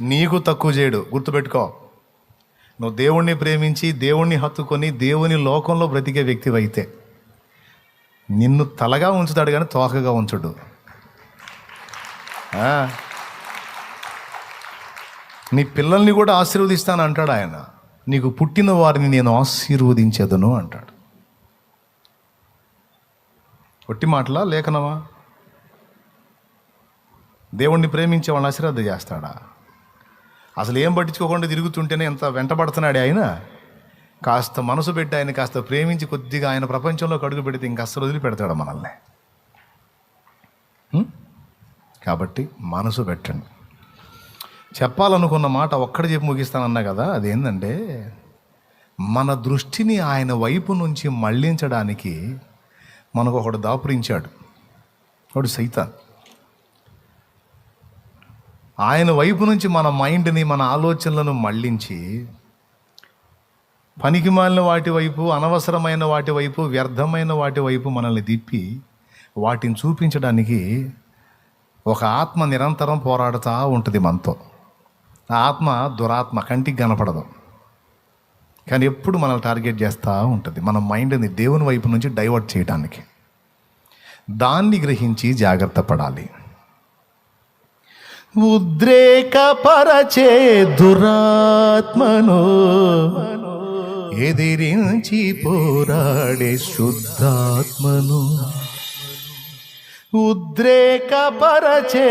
నీకు తక్కువ చేయడు. గుర్తుపెట్టుకో. నువ్వు దేవుణ్ణి ప్రేమించి దేవుణ్ణి హత్తుకొని దేవుని లోకంలో బ్రతికే వ్యక్తివైతే నిన్ను తలగా ఉంచుతాడు కానీ తోకగా ఉంచడు. నీ పిల్లల్ని కూడా ఆశీర్వదిస్తాను అంటాడు ఆయన. నీకు పుట్టిన వారిని నేను ఆశీర్వదించేదను అంటాడు. ఒట్టి మాటలా లేఖనమా? దేవుణ్ణి ప్రేమించే వాళ్ళని ఆశీర్వాద చేస్తాడా? అసలు ఏం పట్టించుకోకుండా తిరుగుతుంటేనే ఎంత వెంటబడుతున్నాడు ఆయన. కాస్త మనసు పెట్టి ఆయన కాస్త ప్రేమించి కొద్దిగా ఆయన ప్రపంచంలో కడుగు పెడితే ఇంకా అస్సలు వదిలిపెడతాడు మనల్ని. కాబట్టి మనసు పెట్టండి. చెప్పాలనుకున్న మాట ఒక్కడ చెప్పి ముగిస్తానన్నా కదా అదేంటంటే మన దృష్టిని ఆయన వైపు నుంచి మళ్ళించడానికి మనకు ఒకడు దాపురించాడు. ఒకడు సైతాన్. ఆయన వైపు నుంచి మన మైండ్ని మన ఆలోచనలను మళ్ళించి పనికిమాలిన వాటి వైపు అనవసరమైన వాటి వైపు వ్యర్థమైన వాటి వైపు మనల్ని తిప్పి వాటిని చూపించడానికి ఒక ఆత్మ నిరంతరం పోరాడుతూ ఉంటుంది మనతో. ఆ ఆత్మ దురాత్మ కంటికి కనపడదు. కానీ ఎప్పుడు మనల్ని టార్గెట్ చేస్తూ ఉంటుంది. మన మైండ్ని దేవుని వైపు నుంచి డైవర్ట్ చేయడానికి దాన్ని గ్రహించి జాగ్రత్త పడాలి. ఉద్రేకపరచే దురాత్మను ఎదిరించి పోరాడే శుద్ధాత్మను ఉద్రేకపరచే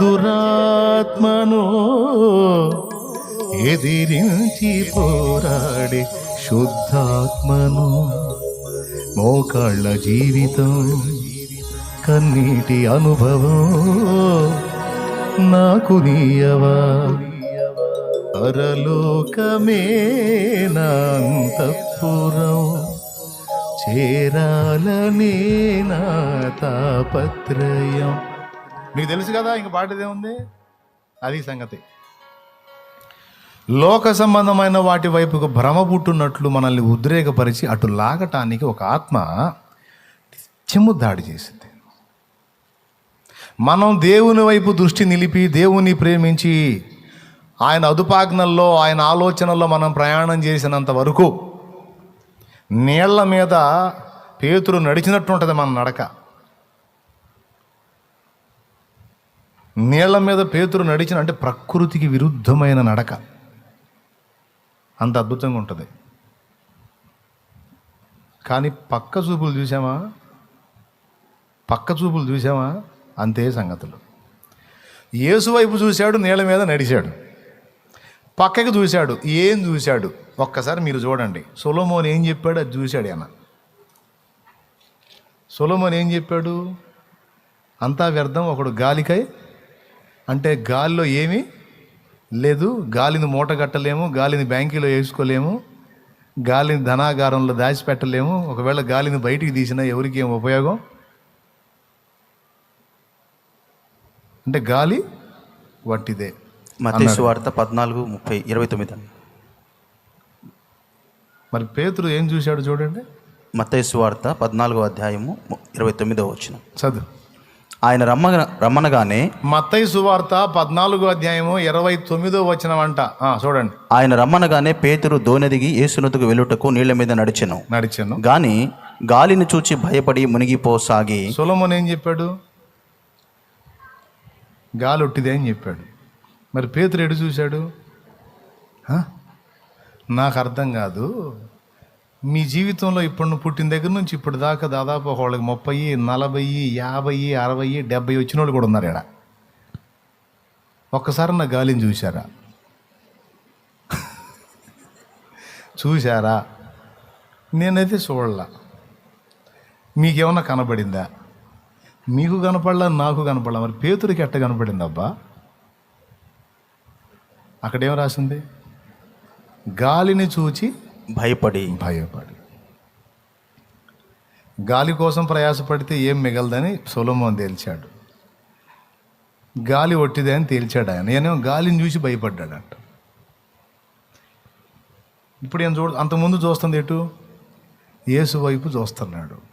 దురాత్మను ఎదిరించి పోరాడే శుద్ధాత్మను మోకాళ్ళ జీవితం కన్నీటి అనుభవం నాకు నీయవా? పరలోకమే నాంతపురం. చేరాలనే నా తాపత్రయం. మీకు తెలుసు కదా ఇంక పాటదే ఉంది? అది సంగతి. లోక సంబంధమైన వాటి వైపుకు భ్రమ పుట్టున్నట్లు మనల్ని ఉద్రేకపరిచి అటు లాగటానికి ఒక ఆత్మ చెమ్ము దాడి చేసింది. మనం దేవుని వైపు దృష్టి నిలిపి దేవుని ప్రేమించి ఆయన అదుపాజ్ఞల్లో ఆయన ఆలోచనల్లో మనం ప్రయాణం చేసినంత వరకు నీళ్ళ మీద పేతురు నడిచినట్టు ఉంటుంది మన నడక. నీళ్ళ మీద పేతురు నడిచిన అంటే ప్రకృతికి విరుద్ధమైన నడక. అంత అద్భుతంగా ఉంటుంది. కానీ పక్క చూపులు చూసామా పక్క చూపులు చూసామా అంతే సంగతులు. యేసు వైపు చూశాడు నీళ్ళ మీద నడిచాడు. పక్కకి చూశాడు ఏం చూశాడు? ఒక్కసారి మీరు చూడండి. సొలోమోన్ ఏం చెప్పాడు? అది చూశాడు ఆయన. సొలోమోన్ ఏం చెప్పాడు? అంతా వ్యర్థం ఒకడు గాలికై అంటే గాలిలో ఏమీ లేదు. గాలిని మూట కట్టలేము గాలిని బ్యాంకీలో వేసుకోలేము గాలిని ధనాగారంలో దాచిపెట్టలేము. ఒకవేళ గాలిని బయటికి తీసినా ఎవరికి ఏం ఉపయోగం? అంటే గాలి వట్టిదే మతేసు వార్త పద్నాలుగు ముప్పై ఇరవై తొమ్మిది మరి పేతురు ఏం చూశాడు చూడండి? మతేసు వార్త పద్నాలుగో అధ్యాయము ఇరవై తొమ్మిదో వచ్చిన చదువు. ఆయన రమ్మ రమ్మనగానే మత్తయి సువార్త పద్నాలుగో అధ్యాయము ఇరవై తొమ్మిదో వచనమంట ఆ, చూడండి. ఆయన రమ్మనగానే పేతురు దోనెదిగి యేసునతుకు వెళ్ళుటకు నీళ్ళ మీద నడిచెను. నడిచాను. గాని గాలిని చూచి భయపడి మునిగిపోసాగి సొలమోన్ ఏం చెప్పాడు? గాలి ఒట్టిదే అని చెప్పాడు. మరి పేతురు ఎడు చూశాడు? నాకు అర్థం కాదు. మీ జీవితంలో ఇప్పుడు నువ్వు పుట్టిన దగ్గర నుంచి ఇప్పుడు దాకా దాదాపు వాళ్ళకి ముప్పై నలభై యాభై అరవై డెబ్బై వచ్చిన వాళ్ళు కూడా ఉన్నారు ఇక్కడ ఒక్కసారి నా గాలిని చూశారా? చూశారా? నేనైతే చూడలా. మీకేమన్నా కనబడిందా? మీకు కనపడలా నాకు కనపడలా. మరి పేతురికి ఎట్ట కనపడింది అబ్బా? అక్కడేం రాసింది? గాలిని చూచి భయపడి. భయపడి. గాలి కోసం ప్రయాసపడితే ఏం మిగలదని సొలమోన్ తేల్చాడు. గాలి ఒట్టిదే అని తేల్చాడు ఆయన. నేనేమో గాలిని చూసి భయపడ్డాడంట ఇప్పుడు ఏం చూడ అంతకుముందు చూస్తుంది ఎటు? యేసు వైపు చూస్తున్నాడు.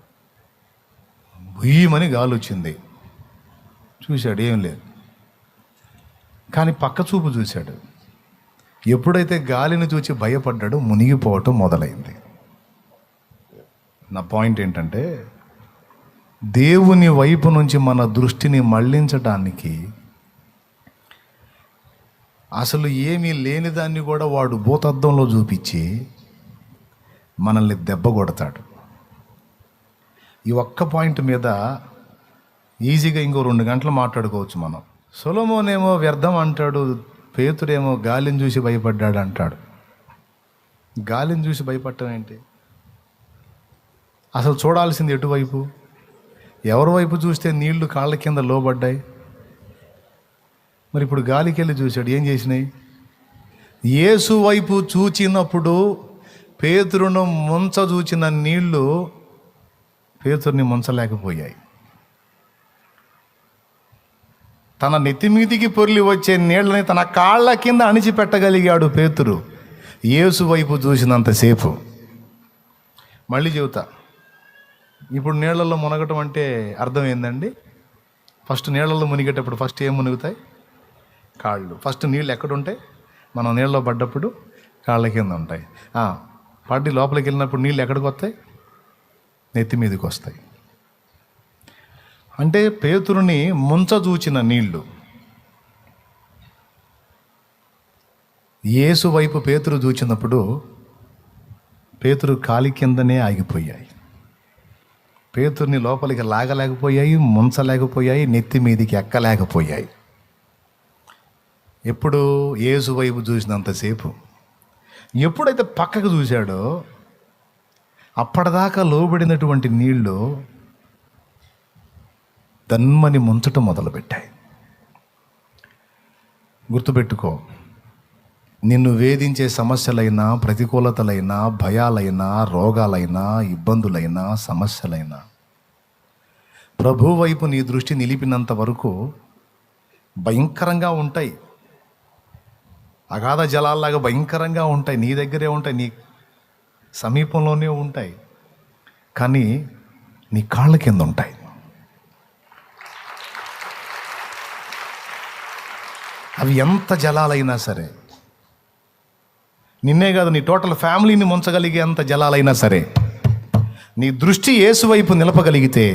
ఉయ్యమని గాలి వచ్చింది చూశాడు ఏం లేదు. కానీ పక్క చూపు చూశాడు. ఎప్పుడైతే గాలిని చూచి భయపడ్డాడో మునిగిపోవటం మొదలైంది. నా పాయింట్ ఏంటంటే దేవుని వైపు నుంచి మన దృష్టిని మళ్ళించటానికి అసలు ఏమీ లేని దాన్ని కూడా వాడు భూతద్దంలో చూపించి మనల్ని దెబ్బ కొడతాడు. ఈ ఒక్క పాయింట్ మీద ఈజీగా ఇంకో రెండు గంటలు మాట్లాడుకోవచ్చు మనం. సొలమోనేమో వ్యర్థం అంటాడు పేతుడేమో గాలిని చూసి భయపడ్డాడు అంటాడు. గాలిని చూసి భయపడటం ఏంటి? అసలు చూడాల్సింది ఎటువైపు? ఎవరి వైపు చూస్తే నీళ్ళు కాళ్ళ కింద లోబడ్డాయి? మరి ఇప్పుడు గాలికి వెళ్ళి చూశాడు ఏం చేసినాయి? యేసు వైపు చూచినప్పుడు పేతురును ముంచ చూచిన నీళ్ళు పేతుర్ని ముంచలేకపోయాయి. తన నెత్తిమీదికి పొర్లి వచ్చే నీళ్ళని తన కాళ్ళ కింద అణిచిపెట్టగలిగాడు పేతురు. యేసు వైపు చూసినంతసేపు. మళ్ళీ చెబుతా. ఇప్పుడు నీళ్ళల్లో మునగటం అంటే అర్థం ఏందండి? ఫస్ట్ నీళ్ళల్లో మునిగేటప్పుడు ఫస్ట్ ఏం మునుగుతాయి? కాళ్ళు. ఫస్ట్ నీళ్ళు ఎక్కడుంటాయి మనం నీళ్ళలో పడ్డప్పుడు కాళ్ళ కింద ఉంటాయి. పడ్డి లోపలికి వెళ్ళినప్పుడు నీళ్ళు ఎక్కడికి వస్తాయి? నెత్తి మీదకి వస్తాయి. అంటే పేతురుని ముంచజూచిన నీళ్ళు. యేసు వైపు పేతురు చూచినప్పుడు పేతురు కాలి కిందనే ఆగిపోయాయి. పేతుర్ని లోపలికి లాగలేకపోయాయి ముంచలేకపోయాయి నెత్తి మీదికి ఎక్కలేకపోయాయి. ఎప్పుడు ఏసు వైపు చూసినంతసేపు ఎప్పుడైతే పక్కకు చూశాడో అప్పటిదాకా లోబడినటువంటి నీళ్ళు దన్మని ముంచటం మొదలుపెట్టాయి. గుర్తుపెట్టుకో నిన్ను వేధించే సమస్యలైనా ప్రతికూలతలైనా భయాలైనా రోగాలైనా ఇబ్బందులైనా సమస్యలైనా ప్రభు వైపు నీ దృష్టి నిలిపినంత వరకు భయంకరంగా ఉంటాయి. అగాధ జలాల్లాగా భయంకరంగా ఉంటాయి. నీ దగ్గరే ఉంటాయి. నీ సమీపంలోనే ఉంటాయి. కానీ నీ కాళ్ళ కింద ఉంటాయి. అవి ఎంత జలాలైనా సరే నిన్నే కాదు నీ టోటల్ ఫ్యామిలీని ముంచగలిగే అంత జలాలైనా సరే నీ దృష్టి ఏసువైపు నిలపగలిగితే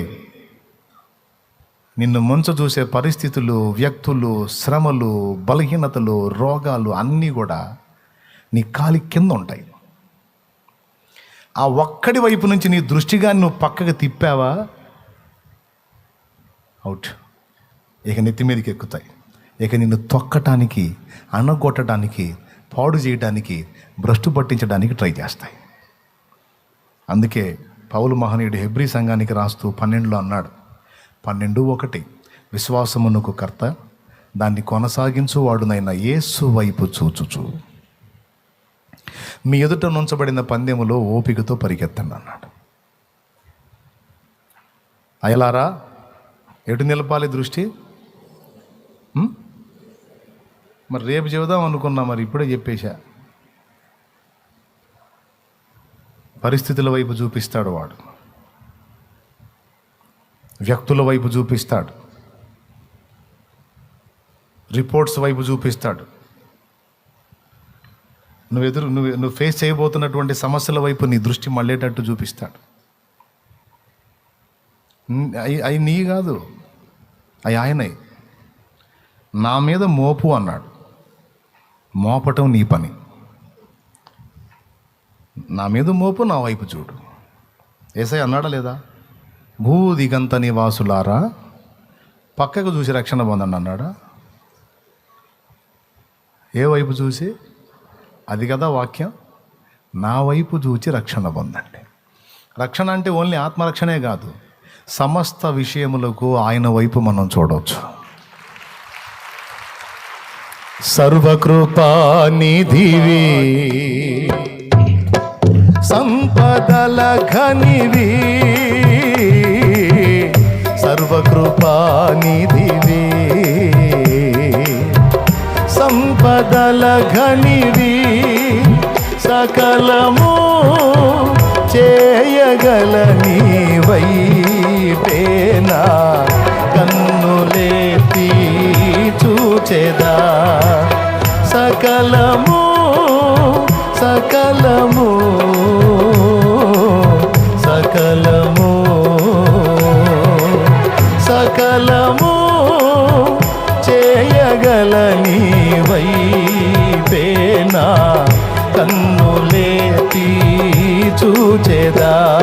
నిన్ను ముంచ చూసే పరిస్థితులు వ్యక్తులు శ్రమలు బలహీనతలు రోగాలు అన్నీ కూడా నీ కాలి కింద ఉంటాయి. ఆ ఒక్కడి వైపు నుంచి నీ దృష్టిగా నువ్వు పక్కకు తిప్పావా? అవుట్ ఇక నెత్తి మీదకి ఎక్కుతాయి. ఇక నిన్ను తొక్కటానికి అనగొట్టడానికి పాడు చేయడానికి భ్రష్టు పట్టించడానికి ట్రై చేస్తాయి. అందుకే పౌలు మహనీయుడు హెబ్రీ సంఘానికి రాస్తూ పన్నెండులో అన్నాడు పన్నెండు ఒకటి. విశ్వాసమునకు కర్త దాన్ని కొనసాగించువాడునైన యేసు వైపు చూచుచు. మీ ఎదుట నుంచబడిన పందెములో ఓపికతో పరిగెత్తండి అన్నాడు. అయలారా ఎటు నిలపాలి దృష్టి? మరి రేపు చెబుదాం అనుకున్నా మరి ఇప్పుడే చెప్పేశా. పరిస్థితుల వైపు చూపిస్తాడు వాడు. వ్యక్తుల వైపు చూపిస్తాడు. రిపోర్ట్స్ వైపు చూపిస్తాడు. నువ్వు ఎదురు నువ్వు నువ్వు ఫేస్ చేయబోతున్నటువంటి సమస్యల వైపు నీ దృష్టి మళ్ళేటట్టు చూపిస్తాడు. అవి నీ కాదు అవి ఆయనవి నా మీద మోపు అన్నాడు. మోపటం నీ పని. నా మీద మోపు నా వైపు చూడు. ఏసై అన్నాడా లేదా? భూదిగంత నివాసులారా పక్కకు చూసి రక్షణ పొందండి అన్నాడా? ఏ వైపు చూసి? అది కదా వాక్యం? నా వైపు చూచి రక్షణ పొందండి. రక్షణ అంటే ఓన్లీ ఆత్మరక్షణే కాదు సమస్త విషయములకు ఆయన వైపు మనం చూడవచ్చు సర్వకృపా నిధివి సంపదల ఘనివి సర్వకృపానిధివి సంపదల ఘనివి సకలము చేయగల నీవైపేనా కన్నులేతి చూచెదా? సకలము కన్నులేతి చూచెదా